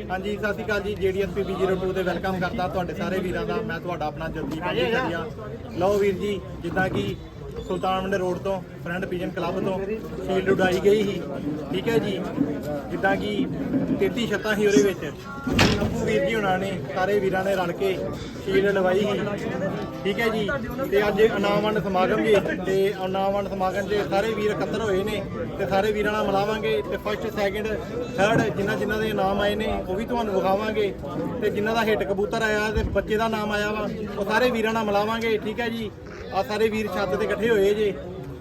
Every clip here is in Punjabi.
ਹਾਂਜੀ, ਸਤਿ ਸ਼੍ਰੀ ਅਕਾਲ ਜੀ। ਜੀਡੀਐਸਪੀ 02 ਤੇ ਵੈਲਕਮ ਕਰਦਾ ਤੁਹਾਡੇ ਸਾਰੇ ਵੀਰਾਂ ਦਾ। ਮੈਂ ਤੁਹਾਡਾ ਆਪਣਾ ਜਗਦੀਪ ਜੀ ਲਓ ਵੀਰ ਜੀ, ਜਿੱਦਾਂ ਕਿ ਸੁਲਤਾਨਵੰਡ ਰੋਡ ਤੋਂ, ਫਰੈਂਡ ਪੀਜਨ ਕਲੱਬ ਤੋਂ ਸ਼ੀਲਡ ਉਡਾਈ ਗਈ ਸੀ। ਠੀਕ ਹੈ ਜੀ? ਜਿੱਦਾਂ ਕਿ 33 ਛੱਤਾਂ ਸੀ ਉਹਦੇ ਵਿੱਚ। ਅੱਬੂ ਵੀਰ ਜੀ ਹੁਣਾਂ ਨੇ, ਸਾਰੇ ਵੀਰਾਂ ਨੇ ਰਲ ਕੇ ਸ਼ੀਲਡ ਲਵਾਈ ਸੀ। ਠੀਕ ਹੈ ਜੀ? ਤੇ ਅੱਜ ਇਨਾਮ ਸਮਾਗਮ ਜੀ, ਤੇ ਇਨਾਮ ਸਮਾਗਮ 'ਚ ਸਾਰੇ ਵੀਰ ਇਕੱਤਰ ਹੋਏ ਨੇ, ਤੇ ਸਾਰੇ ਵੀਰਾਂ ਨਾਲ ਮਿਲਾਵਾਂਗੇ। ਤੇ ਫਸਟ ਸੈਕਿੰਡ ਥਰਡ ਜਿਨ੍ਹਾਂ ਜਿਨ੍ਹਾਂ ਦੇ ਨਾਮ ਆਏ ਨੇ, ਉਹ ਵੀ ਤੁਹਾਨੂੰ ਵਿਖਾਵਾਂਗੇ। ਤੇ ਜਿਨ੍ਹਾਂ ਦਾ ਹਿੱਟ ਕਬੂਤਰ ਆਇਆ ਤੇ ਬੱਚੇ ਦਾ ਨਾਮ ਆਇਆ ਵਾ, ਉਹ ਸਾਰੇ ਵੀਰਾਂ ਨਾਲ ਮਿਲਾਵਾਂਗੇ। ਠੀਕ ਹੈ ਜੀ? ਆ ਸਾਰੇ ਵੀਰ ਛੱਤ ਤੇ ਇਕੱਠੇ ਹੋਏ ਜੇ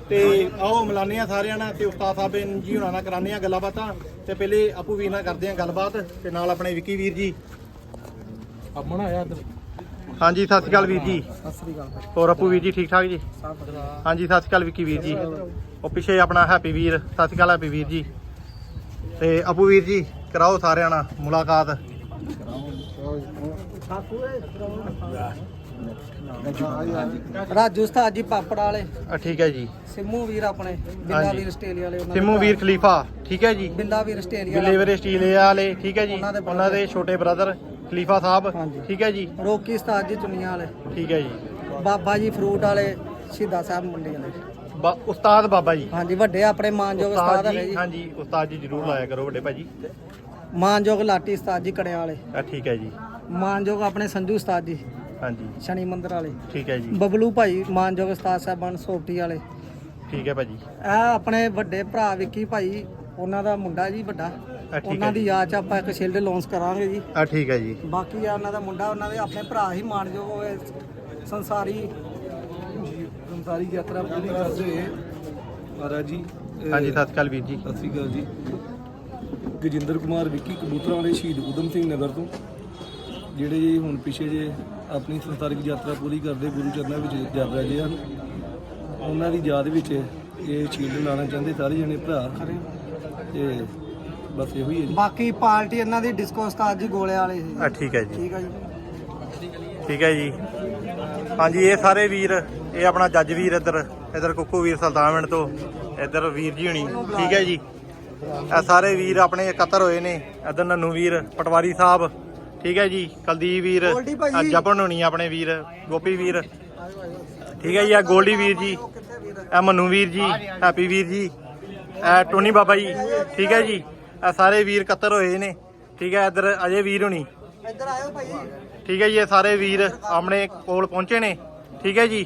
ਤੇ ਆਓ ਮਿਲਾਨੇ ਆ ਸਾਰਿਆਂ ਨਾਲ ਤੇ ਉਸਤਾਦ ਸਾਹਿਬ ਜੀ ਹੁਣਾਂ ਨਾਲ ਕਰਾਨੇ ਆ ਗੱਲਾਂ ਬਾਤਾਂ ਤੇ ਪਹਿਲੇ ਆਪੂ ਵੀਰ ਨਾਲ ਕਰਦੇ ਆ ਗੱਲਬਾਤ ਤੇ ਨਾਲ ਆਪਣੇ ਵਿੱਕੀ ਵੀਰ ਜੀ। ਅਮਨ ਆਇਆ ਇੱਧਰ। ਹਾਂਜੀ ਸਤਿ ਸ਼੍ਰੀ ਅਕਾਲ ਵੀਰ ਜੀ। ਸਤਿ ਸ੍ਰੀ ਅਕਾਲ ਹੋਰ ਆਪੂ ਵੀਰ ਜੀ ਠੀਕ ਠਾਕ ਜੀ? ਹਾਂਜੀ ਸਤਿ ਸ਼੍ਰੀ ਅਕਾਲ ਵਿੱਕੀ ਵੀਰ ਜੀ। ਉਹ ਪਿੱਛੇ ਆਪਣਾ ਹੈਪੀ ਵੀਰ ਸਤਿ ਸ਼੍ਰੀ ਅਕਾਲ ਹੈਪੀ ਵੀਰ ਜੀ। ਤੇ ਅਪੂ ਵੀਰ ਜੀ ਕਰਾਓ ਸਾਰਿਆਂ ਨਾਲ ਮੁਲਾਕਾਤ। ਰਾਜੂ ਉਸਤਾਦ ਜੀ ਪਾਪੜ ਵਾਲੇ। ਅ, ਠੀਕ ਹੈ ਜੀ। ਸਿੰਮੂ ਵੀਰ ਆਪਣੇ ਬਿੰਦਾ ਹਾਂਜੀ। ਵੀਰ ਆਸਟ੍ਰੇਲੀਆ ਵਾਲੇ ਉਹਨਾਂ ਦੇ ਸਿੰਮੂ ਵੀਰ ਖਲੀਫਾ ਠੀਕ ਹੈ ਜੀ। ਬਿੰਦਾ ਵੀਰ ਆਸਟ੍ਰੇਲੀਆ ਵਾਲਾ। ਬਿਲੇਵਰ ਸਟੀਲੀਆ ਵਾਲੇ ਠੀਕ ਹੈ ਜੀ। ਉਹਨਾਂ ਦੇ ਉਹਨਾਂ ਦੇ ਛੋਟੇ ਬ੍ਰਦਰ ਖਲੀਫਾ ਸਾਹਿਬ। ਠੀਕ ਹੈ ਜੀ। ਰੋਕੀ ਉਸਤਾਦ ਜੀ ਚੁੰਨੀਆਂ ਵਾਲੇ। ਠੀਕ ਹੈ ਜੀ। ਬਾਬਾ ਜੀ ਫਰੂਟ ਵਾਲੇ ਸ਼ਹੀਦਾਂ ਸਾਹਿਬ ਮੰਡੀ ਵਾਲੇ। ਬਾ- ਉਸਤਾਦ ਬਾਬਾ ਜੀ। ਹਾਂਜੀ ਵੱਡੇ ਆਪਣੇ ਮਾਨਯੋਗ ਉਸਤਾਦ ਉਸਤਾਦ ਹੈਗੇ ਜੀ ਜੀ। ਹਾਂਜੀ ਉਸਤਾਦ ਜੀ ਜਰੂਰ ਲਾਇਆ ਕਰੋ ਵੱਡੇ ਭਾਜੀ ਮਾਨਯੋਗ ਲਾਟੀ ਉਸਤਾਦ ਜੀ ਕੜਿਆਂ ਵਾਲੇ। ਆ ਠੀਕ ਹੈ ਜੀ। ਮਾਨਯੋਗ ਆਪਣੇ ਸੰਜੂ ਉਸਤਾਦ ਜੀ। ਹਾਂਜੀ। ਸ਼ਨੀ ਮੰਦਰ ਵਾਲੇ। ਠੀਕ ਹੈ ਜੀ। ਬਬਲੂ ਭਾਈ ਮਾਨਯੋਗ ਉਸਤਾਦ ਸਾਹਿਬਾਨ ਸੋਪਟੀ ਵਾਲੇ। ਠੀਕ ਹੈ ਭਾਜੀ। ਇਹ ਆਪਣੇ ਵੱਡੇ ਭਰਾ ਵਿੱਕੀ ਭਾਈ ਉਹਨਾਂ ਦਾ ਮੁੰਡਾ ਜੀ ਵੱਡਾ। ਠੀਕ ਹੈ ਉਹਨਾਂ ਦੀ। ਯਾਦ ਚ ਆਪਾਂ ਇੱਕ ਸ਼ੀਲਡ ਲਾਂਚ ਕਰਾਂਗੇ ਜੀ। ਆ ਠੀਕ ਹੈ ਜੀ। ਬਾਕੀ ਆ ਉਹਨਾਂ ਦਾ ਮੁੰਡਾ ਉਹਨਾਂ ਦੇ ਆਪਣੇ ਭਰਾ ਹੀ ਮਾਨਯੋਗ ਹੋਏ। ਸੰਸਾਰੀ ਸੰਸਾਰੀ ਯਾਤਰਾ ਪੂਰੀ ਕਰਦੇ ਹੋਏ ਮਹਾਰਾਜ ਜੀ ਅਹ, ਹਾਂਜੀ ਸਤਿ ਸ਼੍ਰੀ ਅਕਾਲ ਵੀਰ ਜੀ। ਸਤਿ ਸ੍ਰੀ ਅਕਾਲ ਜੀ। ਗਜਿੰਦਰ ਕੁਮਾਰ ਵਿੱਕੀ ਕਬੂਤਰਾਂ ਵਾਲੇ ਸ਼ਹੀਦ ਉਦਮ ਸਿੰਘ ਨਗਰ ਤੋਂ। ਜਿਹੜੇ ਜੀ ਹੁਣ ਪਿਛੇ ਜੇ ਆਪਣੀ ਸੰਸਾਰਿਕ ਯਾਤਰਾ ਪੂਰੀ ਕਰਦੇ ਗੁਰੂ ਚਰਨਾਂ ਵਿੱਚ ਜਰ ਰਹੇ ਹਨ ਉਹਨਾਂ ਦੀ ਯਾਦ ਵਿੱਚ ਇਹ ਸ਼ੀਲਡ ਲਾਣਾ ਚਾਹੁੰਦੇ ਸਾਰੇ ਜਣੇ ਭਰਾ। ਤੇ ਬਸ ਇਹੋ ਹੀ ਹੈ ਜੀ। ਬਾਕੀ ਪਾਰਟੀ ਇਹਨਾਂ ਦੀ ਡਿਸਕੋ ਉਸਤਾਦ ਜੀ ਗੋਲੇ ਵਾਲੇ ਸੀ। ਆ ਠੀਕ ਹੈ ਜੀ। ਠੀਕ ਹੈ ਜੀ। ਠੀਕ ਹੈ ਜੀ। ਹਾਂਜੀ ਇਹ ਸਾਰੇ ਵੀਰ ਇਹ ਆਪਣਾ ਜੱਜ ਵੀਰ ਇੱਧਰ ਇੱਧਰ ਕੁੱਕੂ ਵੀਰ ਸੁਲਤਾਨਵਿੰਡ ਤੋਂ ਇੱਧਰ ਵੀਰ ਜੀ ਹੁਣੀ। ਠੀਕ ਹੈ ਜੀ। ਇਹ ਸਾਰੇ ਵੀਰ ਆਪਣੇ ਇਕੱਤਰ ਹੋਏ ਨੇ। ਇੱਧਰ ਨੰਨੂ ਵੀਰ ਪਟਵਾਰੀ ਸਾਹਿਬ ਠੀਕ ਹੈ ਜੀ ਕੁਲਦੀਪ ਵੀਰ ਗੋਲਡੀ ਭਾਈ। ਆਹ ਜਪਨ ਹੁਣੀ ਆਪਣੇ ਵੀਰ ਗੋਪੀ ਵੀਰ। ਠੀਕ ਹੈ ਜੀ ਆ ਗੋਲਡੀ ਵੀਰ ਜੀ ਇਹ ਮਨੂ ਵੀਰ ਜੀ ਹੈਪੀ ਵੀਰ ਜੀ ਇਹ ਟੋਨੀ ਬਾਬਾ ਜੀ ਠੀਕ ਹੈ ਜੀ ਇਹ ਸਾਰੇ ਵੀਰ ਇਕੱਤਰ ਹੋਏ ਨੇ। ਠੀਕ ਹੈ ਇੱਧਰ ਅਜੇ ਵੀਰ ਹੁਣੀ। ਇੱਧਰ ਆਇਓ ਭਾਈ। ਠੀਕ ਹੈ ਜੀ ਇਹ ਸਾਰੇ ਵੀਰ ਆਪਣੇ ਕੋਲ ਪਹੁੰਚੇ ਨੇ। ਠੀਕ ਹੈ ਜੀ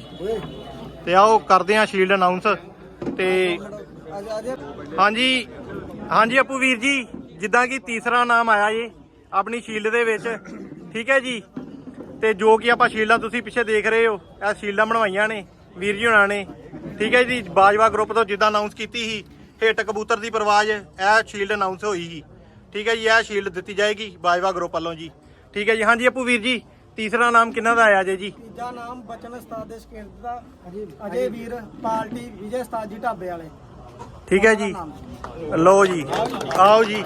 ਤੇ ਆਓ ਕਰਦੇ ਆ ਸ਼ੀਲਡ ਅਨਾਉਂਸ ਤੇ ਅਜੇ ਹਾਂਜੀ ਹਾਂਜੀ ਆਪੂ ਵੀਰ ਜੀ ਜਿੱਦਾਂ ਕਿ ਤੀਸਰਾ ਨਾਮ ਆਇਆ ਜੀ। ਆਪਣੀ ਸ਼ੀਲਡ ਦੇ ਵਿੱਚ। ਠੀਕ ਹੈ ਜੀ? ਤੇ ਜੋ ਕਿ ਆਪਾਂ ਸ਼ੀਲਡਾਂ ਤੁਸੀਂ ਪਿੱਛੇ ਦੇਖ ਰਹੇ ਹੋ ਇਹ ਸ਼ੀਲਡਾਂ ਬਣਵਾਈਆਂ ਨੇ ਵੀਰ ਜੀ ਹੁਣਾਂ ਨੇ। ਠੀਕ ਹੈ ਜੀ? ਬਾਜਵਾ ਗਰੁੱਪ ਤੋਂ ਜਿੱਦਾਂ ਅਨਾਉਂਸ ਕੀਤੀ ਸੀ ਹਿੱਟ ਕਬੂਤਰ ਦੀ ਪਰਵਾਜ ਇਹ ਸ਼ੀਲਡ ਅਨਾਉਂਸ ਹੋਈ ਸੀ। ਠੀਕ ਹੈ ਜੀ? ਇਹ ਸ਼ੀਲਡ ਦਿੱਤੀ ਜਾਏਗੀ ਬਾਜਵਾ ਗਰੁੱਪ ਵੱਲੋਂ ਜੀ। ਠੀਕ ਹੈ ਜੀ? ਹਾਂਜੀ ਆਪੂ ਵੀਰ ਜੀ ਤੀਸਰਾ ਨਾਮ ਕਿੰਨਾ ਦਾ ਆਇਆ ਜੇ ਜੀ? ਤੀਜਾ ਨਾਮ ਬਚਨ ਉਸਤਾਦ ਦੇ ਸ਼ਕੀਰ ਦਾ ਅਜੇ ਵੀਰ ਪਾਰਟੀ ਵਿਜੇ ਉਸਤਾਦ ਜੀ ਢਾਬੇ ਵਾਲੇ। ਠੀਕ ਹੈ ਜੀ? ਲਓ ਜੀ ਆਓ ਜੀ।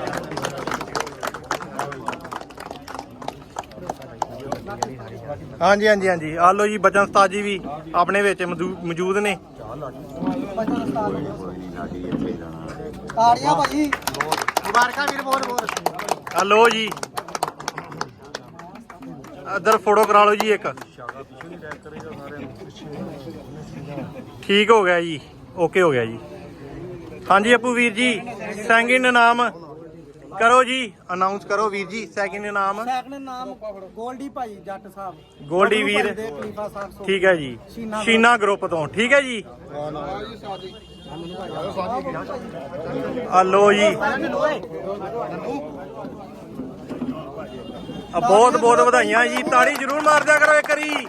ਹਾਂਜੀ ਹਾਂਜੀ ਹਾਂਜੀ। ਆ ਲਓ ਜੀ ਬਚਨ ਉਸਤਾਦ ਜੀ ਵੀ ਆਪਣੇ ਵਿੱਚ ਮੌਜੂ- ਮੌਜੂਦ ਨੇ। ਬਚਨ ਉਸਤਾਦ ਤਾੜੀਆਂ ਭਾਈ ਮੁਬਾਰਕਾਂ ਵੀਰ ਬਹੁਤ ਬਹੁਤ। ਆ ਲਓ ਜੀ। ਇੱਧਰ ਫੋਟੋ ਕਰਾ ਲਓ ਜੀ ਇੱਕ। ਠੀਕ ਹੋ ਗਿਆ ਜੀ। ਓਕੇ ਹੋ ਗਿਆ ਜੀ। ਹਾਂਜੀ ਆਪੂ ਵੀਰ ਜੀ ਸੈਕਿੰਡ ਨਾਮ ਕਰੋ ਜੀ ਅਨਾਉਂਸ ਕਰੋ ਵੀਰ ਜੀ ਸੈਕਿੰਡ ਨਾਮ। ਸੈਕੰਡ ਨਾਮ ਗੋਲਡੀ ਭਾਈ ਜੱਟ ਸਾਹਿਬ। ਗੋਲਡੀ ਵੀਰ। ਦੇ ਖਲੀਫਾ ਸਾਹਿਬ ਸੋ ਠੀਕ ਹੈ ਜੀ। ਸ਼ੀਨਾ ਸ਼ੀਨਾ ਗਰੁੱਪ ਤੋਂ ਠੀਕ ਹੈ ਜੀ। ਆ ਲੋ ਜੀ। ਆ ਬਹੁਤ ਬਹੁਤ ਵਧਾਈਆਂ ਜੀ। ਤਾੜੀ ਜ਼ਰੂਰ ਮਾਰ ਦਿਆ ਕਰੋ ਇੱਕ ਵਾਰੀ।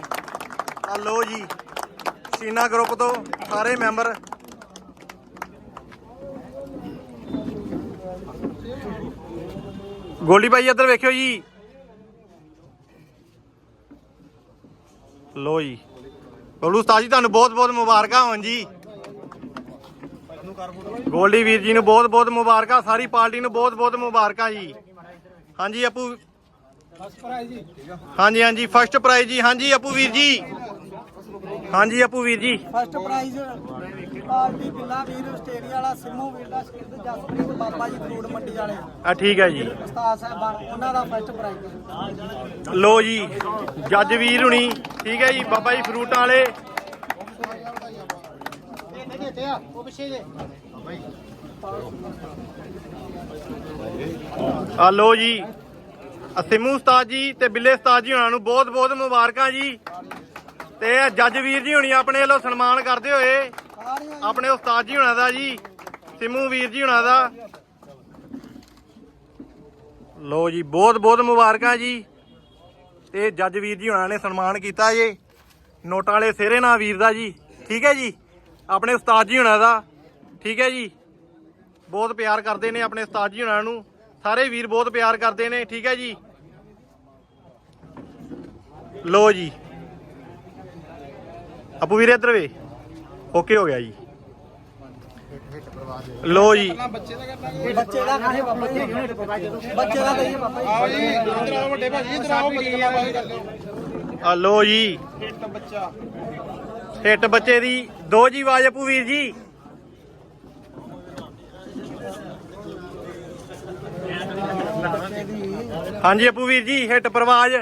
ਆ ਲੋ ਜੀ। ਸ਼ੀਨਾ ਗਰੁੱਪ ਤੋਂ ਸਾਰੇ ਮੈਂਬਰ ਗੋਲਡੀ ਭਾਈ ਇੱਧਰ ਵੇਖਿਓ ਜੀ। ਲੋ ਜੀ। ਗੋਲੂ ਉਸਤਾਦ ਜੀ, ਤੁਹਾਨੂੰ ਬਹੁਤ ਬਹੁਤ ਮੁਬਾਰਕਾਂ ਹੋਣ ਜੀ। ਗੋਲਡੀ ਵੀਰ ਜੀ ਨੂੰ ਬਹੁਤ ਬਹੁਤ ਮੁਬਾਰਕਾਂ, ਸਾਰੀ ਪਾਰਟੀ ਨੂੰ ਬਹੁਤ ਬਹੁਤ ਮੁਬਾਰਕਾਂ ਜੀ। ਹਾਂਜੀ ਆਪੂ ਹਾਂਜੀ ਹਾਂਜੀ ਫਸਟ ਪ੍ਰਾਈਜ਼ ਜੀ। ਹਾਂਜੀ ਆਪੂ ਵੀਰ ਜੀ। ਹਾਂਜੀ ਆਪੂ ਵੀਰ ਜੀ। ਫਸਟ ਪ੍ਰਾਈਜ਼ ਪਾਰਟੀ ਬਿੱਲਾ ਵੀਰ ਆਸਟ੍ਰੇਲੀਆ ਵਾਲਾ ਸਿੰਮੂ ਵੀਰ ਦਾ ਸ਼ਹੀਦ ਜਸਪ੍ਰੀਤ ਬਾਬਾ ਜੀ ਫਰੂਟ ਮੰਡੀ ਵਾਲੇ। ਆ ਠੀਕ ਹੈ ਜੀ। ਉਸਤਾਦ ਸਾਹਿਬਾਨ ਉਹਨਾਂ ਦਾ ਫਸਟ ਪ੍ਰਾਈਜ਼ ਲੋ ਜੀ ਜੱਜ ਵੀਰ ਹੁਣੀ ਠੀਕ ਹੈ ਜੀ ਬਾਬਾ ਜੀ ਫਰੂਟਾਂ ਵਾਲੇ। ਆ ਲੋ ਜੀ ਸਿੰਮੂ ਉਸਤਾਦ ਜੀ ਤੇ ਬਿੱਲੇ ਉਸਤਾਦ ਜੀ ਹੁਣਾਂ ਨੂੰ ਬਹੁਤ ਬਹੁਤ ਮੁਬਾਰਕਾਂ ਜੀ। ਤੇ ਜੱਜ ਵੀਰ ਜੀ ਹੁਣੀ ਆਪਣੇ ਵੱਲੋਂ ਸਨਮਾਨ ਕਰਦੇ ਹੋਏ ਆਪਣੇ ਉਸਤਾਦ ਜੀ ਹੋਣਾ ਦਾ ਜੀ, ਸਿਮੂ ਵੀਰ ਜੀ ਹੋਣਾ ਦਾ। ਲੋ ਜੀ, ਬਹੁਤ ਬਹੁਤ ਮੁਬਾਰਕਾਂ ਜੀ। ਤੇ ਜੱਜ ਵੀਰ ਜੀ ਹੁਣਾਂ ਨੇ ਸਨਮਾਨ ਕੀਤਾ ਜੀ। ਨੋਟਾਂ ਵਾਲੇ ਸਿਹਰੇ ਨਾਲ ਵੀਰ ਦਾ ਜੀ। ਠੀਕ ਹੈ ਜੀ? ਆਪਣੇ ਉਸਤਾਦ ਜੀ ਹੋਣਾ ਦਾ। ਠੀਕ ਹੈ ਜੀ? ਬਹੁਤ ਪਿਆਰ ਕਰਦੇ ਨੇ ਆਪਣੇ ਉਸਤਾਦ ਜੀ ਹੁਣਾਂ ਨੂੰ। ਸਾਰੇ ਵੀਰ ਬਹੁਤ ਪਿਆਰ ਕਰਦੇ ਨੇ, ਠੀਕ ਹੈ ਜੀ? ਲੋ ਜੀ। ਆਪੂ ਵੀਰੇ ਇੱਧਰ ਵੇ ਓਕੇ ਹੋ ਗਿਆ ਜੀ। ਲੋ ਜੀ। ਬੱਚੇ ਦਾ ਖਾਣੇ ਬਾਬਾ ਜੀ ਬੱਚੇ ਦਾ ਦਈਏ ਬਾਬਾ ਜੀ ਆਓ ਜੀ ਇਧਰ ਆਓ ਵੱਡੇ ਭਾਜੀ ਇਧਰ ਆਓ ਬੱਚੇ ਕਰ ਆ ਲੋ ਜੀ। ਹਿੱਟ ਬੱਚਾ ਹਿੱਟ ਬੱਚੇ ਦੀ। ਦੋ ਜੀ ਆਵਾਜ਼ ਆਪੂ ਵੀਰ ਜੀ। ਹਾਂਜੀ ਆਪੂ ਵੀਰ ਜੀ ਹਿੱਟ ਪਰਵਾਜ।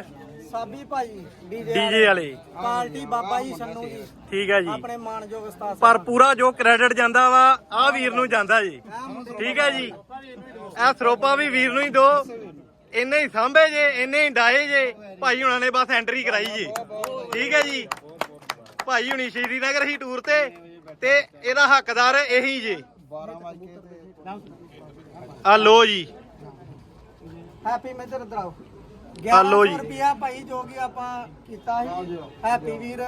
ਸਾਬੀ ਭਾਈ ਡੀਜੇ ਵਾਲੇ। ਪਾਰਟੀ ਬਾਬਾ ਜੀ ਸੰਨੂ ਜੀ। ਠੀਕ ਹੈ ਜੀ। ਆਪਣੇ ਮਾਨਯੋਗ ਉਸਤਾਦ ਪਰ ਪੂਰਾ ਜੋ ਕ੍ਰੈਡਿਟ ਜਾਂਦਾ ਵਾ ਆ ਵੀਰ ਨੂੰ ਜਾਂਦਾ ਜੀ। ਠੀਕ ਹੈ ਜੀ। ਇਹ ਸਰੋਪਾ ਵੀ ਵੀਰ ਨੂੰ ਹੀ ਦੋ। ਇੰਨੇ ਹੀ ਸਾਂਭੇ ਜੇ ਇੰਨੇ ਹੀ ਡਾਏ ਜੇ। ਭਾਈ ਹੁਣਾਂ ਨੇ ਬਸ ਐਂਟਰੀ ਕਰਾਈ ਜੀ। ਠੀਕ ਹੈ ਜੀ। ਭਾਈ ਹੁਣੀ ਸ਼੍ਰੀ ਨਗਰ ਹੀ ਟੂਰ ਤੇ ਤੇ ਇਹਦਾ ਹੱਕਦਾਰ ਇਹੀ ਜੇ। 12 ਵਜੇ ਆ ਲੋ ਜੀ। ਹੈਪੀ ਮੇਜਰ ਇਧਰ ਆਓ ਆ ਲਓ ਜੀ। 1100 ਰੁਪਿਆ ਭਾਈ ਜੋ ਕਿ ਆਪਾਂ ਕੀਤਾ ਸੀ। ਹੈਪੀ ਵੀਰ।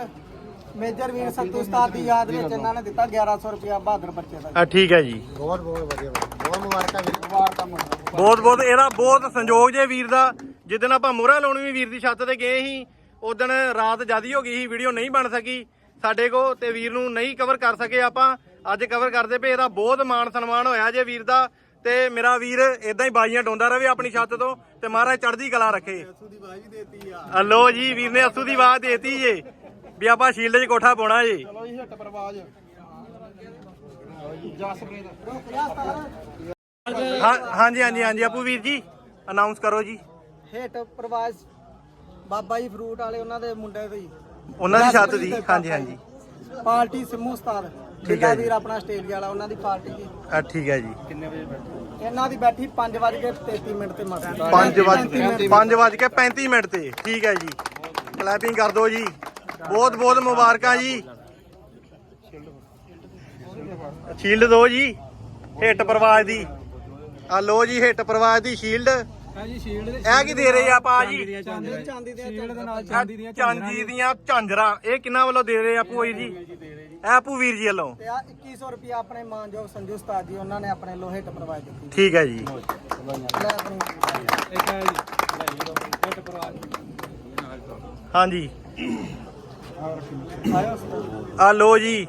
ਮੇਜਰ ਵੀਰ ਸੰਤੂ ਉਸਤਾਦ ਦੀ ਯਾਦ ਵਿੱਚ ਇਹਨਾਂ ਨੇ ਦਿੱਤਾ 1100 ਰੁਪਿਆ ਬਹਾਦਰ ਬੱਚੇ ਦਾ। ਆ ਠੀਕ ਹੈ ਜੀ। ਬਹੁਤ ਬਹੁਤ ਵਧੀਆ ਬਹੁਤ ਮੁਬਾਰਕਾਂ ਵੀਰ ਮੁਬਾਰਕਾਂ ਮੁੰਡਾ ਬਹੁਤ ਬਹੁਤ ਇਹਦਾ ਬਹੁਤ ਸੰਯੋਗ ਜੇ ਵੀਰ ਦਾ। ਜਿੱਦਣ ਆਪਾਂ ਮੋਹਰਾ ਲਾਉਣੀ ਵੀ ਵੀਰ ਦੀ ਛੱਤ ਤੇ ਗਏ ਸੀ ਉਦੋਂ ਰਾਤ ਜਿਆਦੀ ਹੋ ਗਈ ਸੀ ਵੀਡੀਓ ਨਹੀਂ ਬਣ ਸਕੀ। ਸਾਡੇ ਕੋ ਤੇ ਵੀਰ ਨੂੰ ਨਹੀਂ ਕਵਰ ਕਰ ਸਕੇ ਆਪਾਂ। ਅੱਜ ਕਵਰ ਕਰਦੇ ਪਏ ਇਹਦਾ ਬਹੁਤ ਮਾਣ ਸਨਮਾਨ ਹੋਇਆ ਜੇ ਵੀਰ ਦਾ। ਤੇ ਮੇਰਾ ਵੀਰ ਇਦਾਂ ਹੀ ਬਾਜੀਆਂ ਡੋਂਦਾ ਰਵੇ ਆਪਣੀ ਛੱਤ ਤੋਂ। ਤੇ ਮਹਾਰਾਜ ਚੜ੍ਹਦੀ ਕਲਾ ਰੱਖੇ। ਆ। ਲੋ ਜੀ ਵੀਰ ਨੇ ਅਸੂ ਦੀ ਆਵਾਜ਼ ਦੇਤੀ ਜੇ। ਵੀ ਆਪਾਂ ਸ਼ੀਲਡ 'ਚ ਕੋਠਾ ਪਾਉਣਾ ਜੇ। ਚਲੋ ਜੀ ਹਿੱਟ ਪਰਵਾਜ। ਜਸਪ੍ਰੀਤ। ਹਾਂ ਹਾਂਜੀ ਹਾਂਜੀ ਹਾਂਜੀ। ਆਪੂ ਵੀਰ ਜੀ ਅਨਾਉਂਸ ਕਰੋ ਜੀ। ਹਿੱਟ ਪਰਵਾਜ ਬਾਬਾ ਜੀ ਫਰੂਟ ਵਾਲੇ ਉਹਨਾਂ ਦੇ ਮੁੰਡੇ ਦੇ ਜੀ। ਉਹਨਾਂ ਦੀ ਛੱਤ ਦੀ। ਹਾਂਜੀ ਹਾਂਜੀ। ਪਾਰਟੀ ਸਿੰਮੂ ਹੈ ਹੈ ਜੀ। ਵੀਰ ਆਪਣਾ ਆਸਟ੍ਰੇਲੀਆ ਵਾਲਾ ਉਹਨਾਂ ਦੀ ਪਾਰਟੀ ਜੀ। ਆ ਠੀਕ ਹੈ ਜੀ। ਇਹਨਾਂ ਦੀ ਬੈਠੀ 5 ਵਜੇ ਕੇ 33 ਮਿੰਟ ਤੇ ਮਰ 5 ਵਜ 5 ਵਜ ਕੇ 35 ਮਿੰਟ ਤੇ। ਠੀਕ ਹੈ ਜੀ। ਕਲੈਪਿੰਗ ਕਰ ਦਿਓ ਜੀ। ਬਹੁਤ ਬਹੁਤ ਮੁਬਾਰਕਾਂ ਜੀ। ਸ਼ੀਲਡ ਦਿਓ ਜੀ ਹਿੱਟ ਪ੍ਰਵਾਜ ਦੀ। ਆ ਲੋ ਜੀ ਹਿੱਟ ਪ੍ਰਵਾਜ ਦੀ ਸ਼ੀਲਡ। ਹਾਂਜੀ ਸ਼ੀਲਡ ਇਹ ਕੀ ਦੇ ਰਹੇ ਆ ਪਾ ਜੀ? ਚਾਂਦੀ ਚਾਂਦੀ ਦੇ ਸ਼ੀਲਡ ਦੇ ਨਾਲ ਇਹ ਚਾਂਦੀ ਦੀਆਂ ਝਾਂਜਰਾਂ। ਇਹ ਕਿੰਨਾ ਵੱਲੋਂ ਦੇ ਰਹੇ ਆ ਭੂਈ ਜੀ? ਇਹ ਆਪੂ ਵੀਰ ਜੀ ਵੱਲੋਂ। ਤੇ ਆ 2100 ਰੁਪਿਆ ਆਪਣੇ ਮਾਨਯੋਗ ਸੰਜੂ ਉਸਤਾਦ ਜੀ ਉਹਨਾਂ ਨੇ ਆਪਣੇ ਲੋਹੇ ਹਿੱਟ ਪਰਵਾਜ ਦਿੱਤੀ। ਠੀਕ ਹੈ ਜੀ। ਹਾਂਜੀ। ਆ ਲੋ ਜੀ।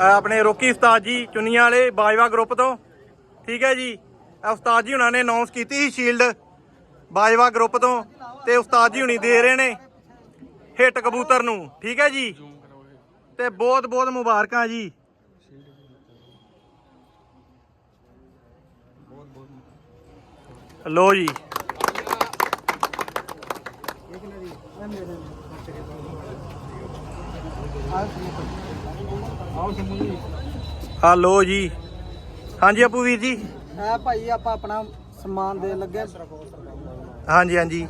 ਆਪਣੇ ਰੋਕੀ ਉਸਤਾਦ ਜੀ, ਚੁੰਨੀਆਂ ਵਾਲੇ ਬਾਜਵਾ ਗਰੁੱਪ ਤੋਂ। ਠੀਕ ਹੈ ਜੀ। ਉਸਤਾਦ ਜੀ ਹੁਣਾਂ ਨੇ ਅਨਾਉਂਸ ਕੀਤੀ ਸੀ ਸ਼ੀਲਡ ਬਾਜਵਾ ਗਰੁੱਪ ਤੋਂ ਤੇ ਉਸਤਾਦ ਜੀ ਹੁਣੀ ਦੇ ਰਹੇ ਨੇ ਹਿੱਟ ਕਬੂਤਰ ਨੂੰ। ਠੀਕ ਹੈ ਜੀ। ਤੇ ਬਹੁਤ ਬਹੁਤ ਮੁਬਾਰਕਾਂ ਜੀ। ਲੋ ਜੀ। ਸਿੰਮੂ ਜੀ। ਹਾਂਜੀ ਆਪੂ ਵੀਰ ਜੀ। ਇਹ ਭਾਈ ਆਪਾਂ ਆਪਣਾ ਸਮਾਨ ਦੇ ਲੱਗੇ ਹਾਂਜੀ ਹਾਂਜੀ।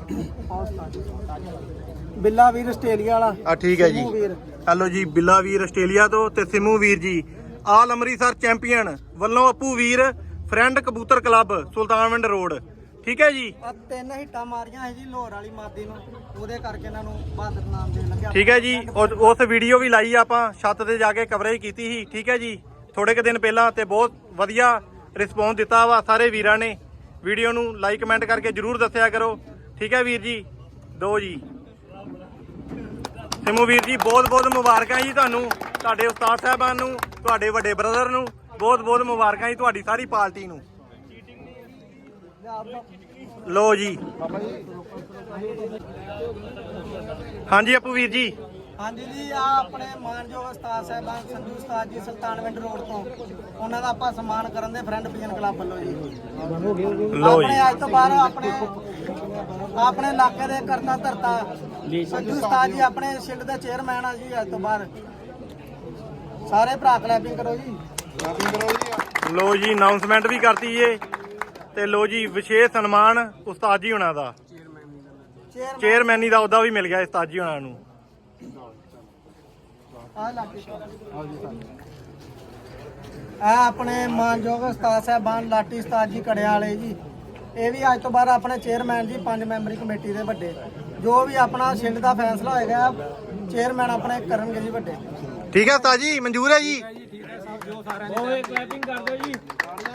ਬਿੱਲਾ ਵੀਰ ਆਸਟ੍ਰੇਲੀਆ ਵਾਲਾ। ਆ ਠੀਕ ਹੈ ਜੀ। ਹੈਲੋ ਜੀ ਬਿੱਲਾ ਵੀਰ ਆਸਟ੍ਰੇਲੀਆ ਤੋਂ ਤੇ ਸਿਮੂ ਵੀਰ ਜੀ। ਆਲ ਅੰਮ੍ਰਿਤਸਰ ਚੈਂਪੀਅਨ ਵੱਲੋਂ ਅੱਪੂ ਵੀਰ ਫਰੈਂਡ ਕਬੂਤਰ ਕਲੱਬ ਸੁਲਤਾਨਵਿੰਡ ਰੋਡ। ਠੀਕ ਹੈ ਜੀ। ਆ ਤਿੰਨ ਹਿੱਟਾਂ ਮਾਰੀਆਂ ਸੀ ਜੀ ਲੋਹਰ ਵਾਲੀ ਮਾਦੀ ਨੂੰ। ਉਹਦੇ ਕਰਕੇ ਇਹਨਾਂ ਨੂੰ ਬਹਾਦਰ ਨਾਮ ਦੇਣ ਲੱਗਿਆ। ਠੀਕ ਹੈ ਜੀ ਉਸ ਵੀਡੀਓ ਵੀ ਲਾਈ ਆਪਾਂ ਛੱਤ ਤੇ ਜਾ ਕੇ ਕਵਰੇਜ ਕੀਤੀ ਸੀ। ਠੀਕ ਹੈ ਜੀ ਥੋੜੇ ਕੁ ਦਿਨ ਪਹਿਲਾਂ ਤੇ ਬਹੁਤ ਵਧੀਆ ਰਿਸਪੌਂਸ ਦਿੱਤਾ ਵਾ ਸਾਰੇ ਵੀਰਾਂ ਨੇ। ਵੀਡੀਓ ਨੂੰ ਲਾਈਕ ਕਮੈਂਟ ਕਰਕੇ ਜਰੂਰ ਦੱਸਿਆ ਕਰੋ। ਠੀਕ ਹੈ ਵੀਰ ਜੀ ਦੋ ਜੀ। ਸਿਮੂ ਵੀਰ ਜੀ ਬਹੁਤ ਬਹੁਤ ਮੁਬਾਰਕਾਂ ਜੀ ਤੁਹਾਨੂੰ ਤੁਹਾਡੇ ਉਸਤਾਦ ਸਾਹਿਬਾਨ ਨੂੰ ਤੁਹਾਡੇ ਵੱਡੇ ਬ੍ਰਦਰ ਨੂੰ ਬਹੁਤ ਬਹੁਤ ਮੁਬਾਰਕਾਂ ਜੀ ਤੁਹਾਡੀ ਸਾਰੀ ਪਾਰਟੀ ਨੂੰ। ਲੋ ਜੀ। ਹਾਂਜੀ ਆਪੂ ਵੀਰ ਜੀ। ਹਾਂਜੀ ਜੀ ਆ ਆਪਣੇ ਮਾਨਯੋਗ ਉਸਤਾਦ ਸਾਹਿਬਾਨ ਸੰਜੂ ਉਸਤਾਦ ਜੀ ਸੁਲਤਾਨਵਿੰਡ ਰੋਡ ਤੋਂ। ਉਹਨਾਂ ਦਾ ਆਪਾਂ ਸਨਮਾਨ ਕਰਨ ਦੇ ਫਰੈਂਡ ਪੀਜਨ ਕਲੱਬ ਵੱਲੋਂ ਜੀ। ਆਪਣੇ ਜੀ। ਅੱਜ ਤੋਂ ਬਾਅਦ ਆਪਣੇ ਆਪਣੇ ਇਲਾਕੇ ਦੇ ਕਰਤਾ ਧਰਤਾ। ਸੰਜੂ ਉਸਤਾਦ ਜੀ ਆਪਣੇ ਸ਼ਿਲਡ ਦੇ ਚੇਅਰਮੈਨ ਆ ਜੀ ਅੱਜ ਤੋਂ ਬਾਅਦ। ਸਾਰੇ ਭਰਾ ਕਲੈਪਿੰਗ ਕਰੋ ਜੀ। ਲੋ ਜੀ ਅਨਾਉਂਸਮੈਂਟ ਵੀ ਕਰਤੀ ਏ। ਤੇ ਲੋ ਜੀ ਵਿਸ਼ੇਸ਼ ਸਨਮਾਨ ਉਸਤਾਦ ਜੀ ਹੁਣਾਂ ਦਾ। ਚੇਅਰਮੈਨ ਚੇਅਰਮੈਨੀ ਦਾ ਉਹਦਾ ਵੀ ਮਿਲ ਗਿਆ ਉਸਤਾਦ ਜੀ ਹੁਣਾਂ ਨੂੰ। ਆ ਆਪਣੇ ਮਾਨਯੋਗ ਉਸਤਾਦ ਸਾਹਿਬਾਨ ਲਾਟੀ ਉਸਤਾਦ ਜੀ ਕੜਿਆ ਵਾਲੇ ਜੀ। ਇਹ ਵੀ ਅੱਜ ਤੋਂ ਬਾਅਦ ਆਪਣੇ ਚੇਅਰਮੈਨ ਜੀ ਪੰਜ ਮੈਂਬਰੀ ਕਮੇਟੀ ਦੇ ਵੱਡੇ। ਜੋ ਵੀ ਆਪਣਾ ਛਿੰਡ ਦਾ ਫੈਸਲਾ ਹੋਏਗਾ ਚੇਅਰਮੈਨ ਆਪਣੇ ਕਰਨਗੇ ਜੀ ਵੱਡੇ। ਠੀਕ ਹੈ ਉਸਤਾਦ ਜੀ ਮਨਜ਼ੂਰ ਹੈ ਜੀ? ਜੀ ਆ ਉਸਤਾਦ ਜੀ ਕੋਈ ਗੱਲ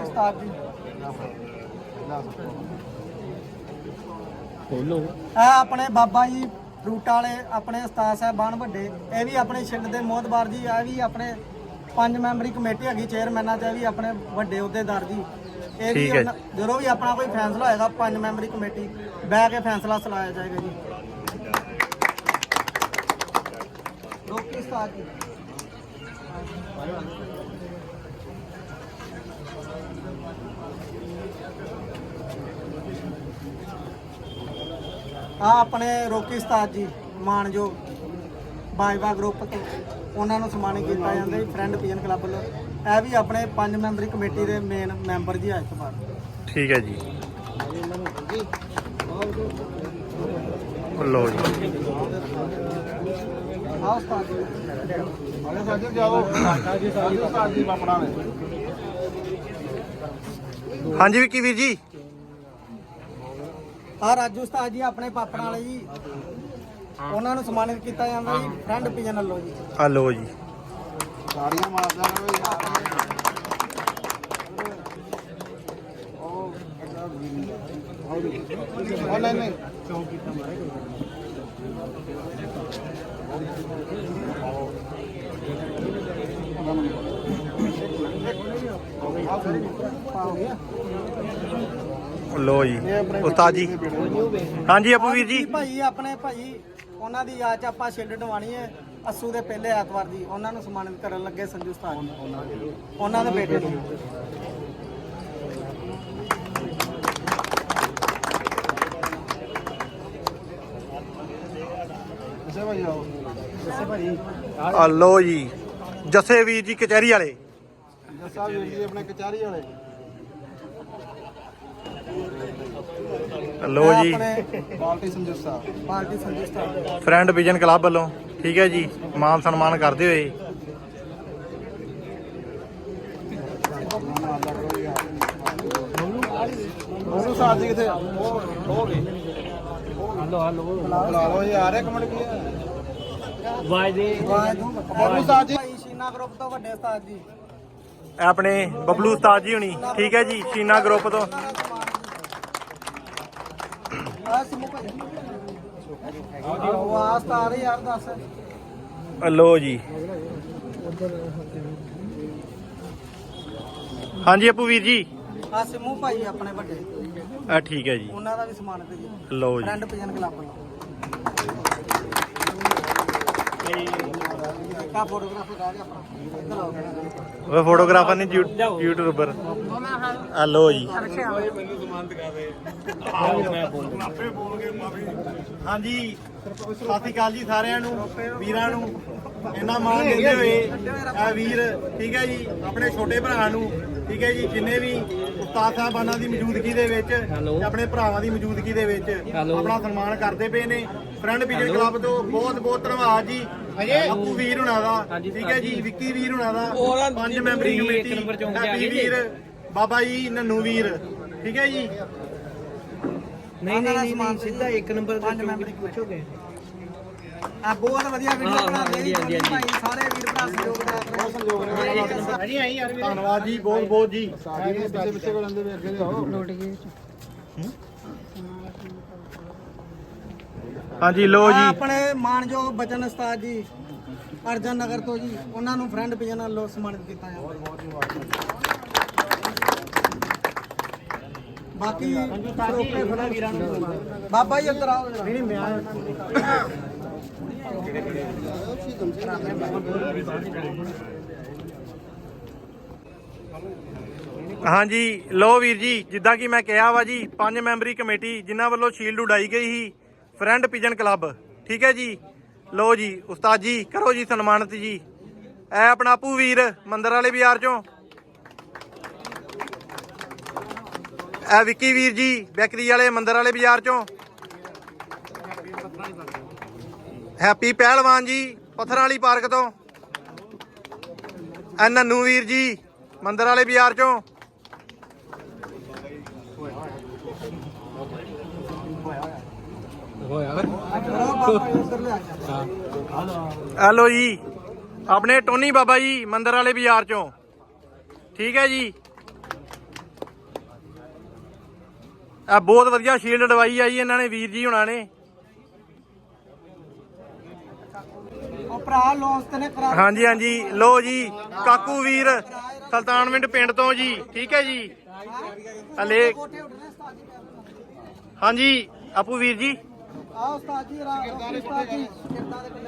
ਉਸਤਾਦ ਜੀ। ਆ ਆਪਣੇ ਬਾਬਾ ਜੀ ਫਰੂਟਾਂ ਵਾਲੇ ਆਪਣੇ ਉਸਤਾਦ ਸਾਹਿਬਾਨ ਵੱਡੇ ਇਹ ਵੀ ਆਪਣੇ ਛਿੰਡ ਦੇ ਮੋਹਤਬਾਰ ਜੀ ਆ ਵੀ ਆਪਣੇ ਪੰਜ ਮੈਂਬਰੀ ਕਮੇਟੀ ਹੈਗੀ ਚੇਅਰਮੈਨਾਂ ਇਹ ਵੀ ਆਪਣੇ ਵੱਡੇ ਅਹੁਦੇਦਾਰ ਜੀ। ਇਹ ਵੀ ਠੀਕ ਹੈ ਉਹਨਾਂ- ਜਦੋਂ ਵੀ ਆਪਣਾ ਕੋਈ ਫੈਸਲਾ ਹੋਏਗਾ ਪੰਜ ਮੈਂਬਰੀ ਕਮੇਟੀ ਬਹਿ ਕੇ ਫੈਸਲਾ ਸੁਣਾਇਆ ਜਾਏਗਾ ਜੀ। ਰੋਕੀ ਉਸਤਾਦ ਆ ਆਪਣੇ ਰੋਕੀ ਉਸਤਾਦ ਜੀ, ਮਾਨਯੋਗ ਬਾਜਵਾ ਗਰੁੱਪ ਤੋਂ। ਉਹਨਾਂ ਨੂੰ ਸਨਮਾਨਿਤ ਕੀਤਾ ਜਾਂਦਾ ਜੀ ਫਰੈਂਡ ਪੀਐਨ ਕਲੱਬ ਵੱਲੋਂ। ਇਹ ਵੀ ਆਪਣੇ ਪੰਜ ਮੈਂਬਰੀ ਕਮੇਟੀ ਦੇ ਮੇਨ ਮੈਂਬਰ ਜੀ ਅੱਜ ਤੋਂ ਬਾਅਦ ਠੀਕ ਹੈ ਜੀ। ਲੋ ਜੀ। ਅਰੇ ਸਾਜੇ ਜਾਓ ਸਾਜੇ ਸਾਜੇ ਸਾਜੇ ਆਪਣਾ ਨੇ ਹਾਂਜੀ ਵਿੱਕੀ ਵੀਰ ਜੀ। ਆ ਰਾਜੂ ਉਸਤਾਦ ਜੀ ਆਪਣੇ ਪਾਪੜਾਂ ਵਾਲੇ ਜੀ। ਉਹਨਾਂ ਨੂੰ ਸਨਮਾਨਿਤ ਕੀਤਾ ਜਾਂਦਾ ਜੀ ਫਰੈਂਡ ਪੀਐਨ ਵੱਲੋਂ ਜੀ। ਆ ਲੋ ਜੀ। ਸਾੜੀਆਂ ਮਾਰਦਾ ਓਏ ਉਹ ਨਹੀਂ ਨਹੀਂ। ਹੋ ਗਿਆ ਲੋ ਜੀ, ਉਸਤਾਦ ਜੀ। ਹਾਂਜੀ, ਆਪੂ ਵੀਰ ਜੀ। ਭਾਈ, ਆਪਣੇ ਭਾਈ, ਉਹਨਾਂ ਦੀ ਯਾਦ ਚ ਆਪਾਂ ਛਿੰਡ ਡਵਾਣੀ ਹੈ ਅਸੂ ਦੇ ਪਹਿਲੇ ਐਤਵਾਰ ਦੀ। ਉਹਨਾਂ ਨੂੰ ਸਨਮਾਨਿਤ ਕਰਨ ਲੱਗੇ ਸੰਜੂ ਉਸਤਾਦ ਉਹਨਾਂ ਦੇ ਬੇਟੇ ਨੂੰ। ਭਾਈ ਆ ਲੋ ਜੀ ਜੱਸੇ ਵੀਰ ਜੀ ਕਚਹਿਰੀ ਵਾਲੇ। ਜੱਸਾ ਵੀਰ ਜੀ ਆਪਣੇ ਕਚਾਰੀ ਵਾਲੇ। ਲੋ ਜੀ। ਆਪਣੇ ਬਾਲਟੀ ਸੰਜੂਸਾ। ਪਾਰਟੀ ਸੰਜੂ ਉਸਤਾਦ ਫਰੈਂਡ ਵਿਜਨ ਕਲੱਬ ਵੱਲੋਂ ਠੀਕ ਹੈ ਜੀ ਮਾਨ ਸਨਮਾਨ ਕਰਦੇ ਹੋਏ। ਉਹਨੂੰ ਸਾਥ ਜੀ ਕਿਥੇ? ਹੋ ਗਏ ਹਲੋ ਹਲੋ ਬੁਲਾ ਲਓ ਯਾਰ ਇੱਕ ਮਿੰਟ ਕੀ ਹੈ? ਬਾਬੂ ਉਸਤਾਦ ਜੀ। ਭਾਈ ਸ਼ੀਨਾ ਗਰੁੱਪ ਤੋਂ ਵੱਡੇ ਉਸਤਾਦ ਜੀ। ਇਹ ਆਪਣੇ ਬਬਲੂ ਉਸਤਾਦ ਜੀ ਹੁਣੀ। ਠੀਕ ਹੈ ਜੀ ਸ਼ੀਨਾ ਗਰੁੱਪ ਤੋਂ। ਆ ਸਿਮੂ ਭਾਈ ਉਹ ਆ ਉਸਤਾਦ ਯਾਰ ਦੱਸ ਲੋ ਜੀ। ਹਾਂਜੀ ਆਪੂ ਵੀਰ ਜੀ। ਆ ਸਿਮੂ ਭਾਈ ਆਪਣੇ ਵੱਡੇ। ਆ ਠੀਕ ਹੈ ਜੀ। ਉਹਨਾਂ ਦਾ ਵੀ ਸਨਮਾਨਿਤ ਜੀ। ਲੋ ਜੀ। ਫਰੈਂਡ ਪੀਜਨ ਕਲੱਬ ਵੱਲੋਂ। ਕਾ ਫੋਟੋਗ੍ਰਾਫਰ ਰਹਿ ਗਿਆ ਆਪਣਾ। ਇੱਧਰ ਆਓ। ਉਹ ਫੋਟੋਗ੍ਰਾਫਰ ਨੇ ਯੂਟਿਊਬਰ। ਆ ਲੋ ਜੀ। ਹਾਂਜੀ। ਸਤਿ ਸ਼੍ਰੀ ਅਕਾਲ ਜੀ ਸਾਰਿਆਂ ਨੂੰ ਵੀਰਾਂ ਨੂੰ। ਇਹਨਾਂ ਮਾਣ ਦਿੰਦੇ ਹੋਏ ਇਹ ਵੀਰ ਠੀਕ ਹੈ ਜੀ? ਆਪਣੇ ਛੋਟੇ ਭਰਾ ਨੂੰ ਠੀਕ ਹੈ ਜੀ? ਜਿੰਨੇ ਵੀ ਉਸਤਾਦ ਸਾਹਿਬਾਨਾਂ ਦੀ ਮੌਜੂਦਗੀ ਦੇ ਵਿੱਚ ਤੇ ਆਪਣੇ ਭਰਾਵਾਂ ਦੀ ਮੌਜੂਦਗੀ ਦੇ ਵਿੱਚ ਆਪਣਾ ਸਨਮਾਨ ਕਰਦੇ ਪਏ ਨੇ। ਫਰੈਂਡ ਪੀਜਨ ਕਲੱਬ ਤੋਂ ਬਹੁਤ ਬਹੁਤ ਧੰਨਵਾਦ ਜੀ। ਅੱਪੂ ਵੀਰ ਹੁਣਾਂ ਦਾ ਠੀਕ ਹੈ ਜੀ ਵਿੱਕੀ ਵੀਰ ਹੁਣਾਂ ਦਾ ਪੰਜ ਮੈਂਬਰੀ ਕਮੇਟੀ ਹੈਪੀ ਵੀਰ ਬਾਬਾ ਜੀ ਨੰਨੂ ਵੀਰ ਠੀਕ ਹੈ ਜੀ। ਨਹੀਂ ਨਹੀਂ ਨਹੀਂ ਸਿੱਧਾ ਇੱਕ ਨੰਬਰ ਪੰਜ ਮੈਂਬਰ ਪੁੱਛੋਗੇ? ਆ ਬਹੁਤ ਵਧੀਆ ਵੀਡੀਓ ਬਣਾਉਂਦੇ ਜੀ ਭਾਈ ਸਾਰੇ ਵੀਰ ਭਰਾ ਸਹਿਯੋਗ ਦਾ ਬਹੁਤ ਸਹਿਯੋਗ ਨੇ ਧੰਨਵਾਦ ਜੀ ਬਹੁਤ ਬਹੁਤ ਜੀ। ਸਾਡੀ ਦੇ ਪਿੱਛੇ ਪਿੱਛੇ ਕੋਲ ਅੰਦਰ ਵੇਖ ਕੇ ਆਓ ਹਾਂਜੀ ਲੋ ਜੀ। ਆਪਣੇ ਮਾਨਯੋਗ ਬਚਨ ਉਸਤਾਦ ਜੀ ਅਰਜਨ ਨਗਰ ਤੋਂ ਜੀ ਉਹਨਾਂ ਨੂੰ ਫਰੈਂਡ ਪੀਜਨ ਵੱਲੋਂ ਸਨਮਾਨਿਤ ਕੀਤਾ ਜਾਂਦਾ। ਬਾਕੀ ਸਰੋਪੇ ਫੜਾ ਵੀਰਾਂ ਨੂੰ। ਬਾਬਾ ਜੀ ਅੰਦਰ ਆਓ ਨਹੀਂ ਮੈਂ ਹਾਂਜੀ ਲੋ ਵੀਰ ਜੀ ਜਿੱਦਾਂ ਕਿ ਮੈਂ ਕਿਹਾ ਵਾ ਜੀ ਪੰਜ ਮੈਂਬਰੀ ਕਮੇਟੀ ਜਿਨ੍ਹਾਂ ਵੱਲੋਂ ਸ਼ੀਲਡ ਉਡਾਈ ਗਈ ਸੀ ਫਰੈਂਡ ਪਿਜਨ ਕਲੱਬ ਠੀਕ ਹੈ ਜੀ? ਲੋ ਜੀ, ਉਸਤਾਦ ਜੀ, ਕਰੋ ਜੀ ਸਨਮਾਨਿਤ ਜੀ। ਇਹ ਆਪਣਾ ਆਪੂ ਵੀਰ, ਮੰਦਰ ਵਾਲੇ ਬਾਜ਼ਾਰ ਚੋਂ। ਇਹ ਵਿੱਕੀ ਵੀਰ ਜੀ, ਬੈਕਰੀ ਵਾਲੇ ਮੰਦਰ ਵਾਲੇ ਬਾਜ਼ਾਰ ਚੋਂ। ਹੈਪੀ ਪਹਿਲਵਾਨ ਜੀ, ਪੱਥਰਾਂ ਵਾਲੀ ਪਾਰਕ ਤੋਂ। ਇਹ ਨੰਨੂ ਵੀਰ ਜੀ, ਮੰਦਰ ਵਾਲੇ ਬਾਜ਼ਾਰ ਚੋਂ। ਹੈਲੋ ਜੀ ਆਪਣੇ ਟੋਨੀ ਬਾਬਾ ਜੀ ਮੰਦਰ ਵਾਲੇ ਬਾਜ਼ਾਰ ਚੋਂ। ਠੀਕ ਹੈ ਜੀ। ਇਹ ਬਹੁਤ ਵਧੀਆ ਸ਼ੀਲਡ ਦਵਾਈ ਆ ਜੀ ਇਹਨਾਂ ਨੇ ਵੀਰ ਜੀ ਹੁਣਾਂ ਨੇ। ਉਹ ਭਰਾ ਲੋਸ ਤੇ ਨੇ ਕਰਾ ਹਾਂਜੀ ਹਾਂਜੀ। ਲੋ ਜੀ ਕਾਕੂ ਵੀਰ ਸੁਲਤਾਨਵਿੰਡ ਪਿੰਡ ਤੋਂ ਜੀ। ਠੀਕ ਹੈ ਜੀ। ਹਲੇ ਹਾਂਜੀ ਆਪੂ ਵੀਰ ਜੀ। ਆਓ ਉਸਤਾਦ ਜੀ ਰਾਤ ਉਸਤਾਦ ਜੀ। ਕਿਰਦਾਂ ਦੇ ਪਿੰਡ